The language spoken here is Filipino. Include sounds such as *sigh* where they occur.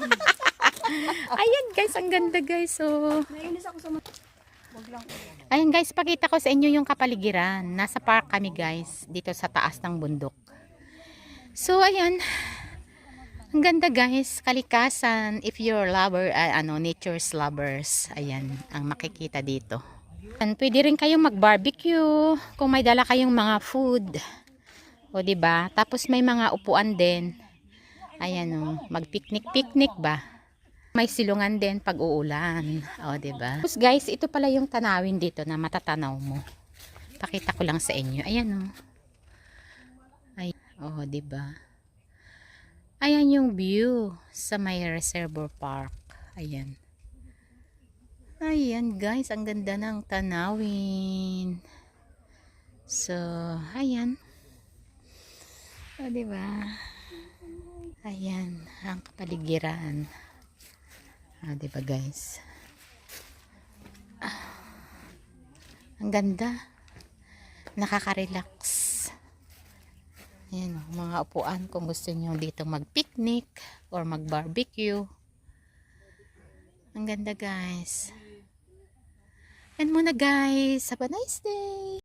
*laughs* Ayan guys, ang ganda guys. So, Nainis ako sa mga... Ayan guys, pakita ko sa inyo yung kapaligiran. Nasa park kami guys, dito sa taas ng bundok. So ayan, ang ganda guys, kalikasan. If you're lover, ah, ano, nature's lovers, ayan, ang makikita dito. And pwede rin kayong mag-barbecue kung may dala kayong mga food. O di ba? Tapos may mga upuan din. Ayan o, mag-picnic-picnic ba? May silungan din pag uulan. O, di ba? Tapos guys, ito pala yung tanawin dito na matatanaw mo. Pakita ko lang sa inyo. Ayan o. Ay, oh, di ba? Ayan yung view sa may reservoir park. Ayan. Ayan guys, ang ganda ng tanawin. So, ayan. O, ba? Ayan, ang kapaligiran. Ah, di ba guys? Ah, ang ganda. Nakaka-relax. Ayan, mga upuan kung gusto niyo dito mag-picnic or mag-barbecue. Ang ganda guys. Yan muna guys. Have a nice day.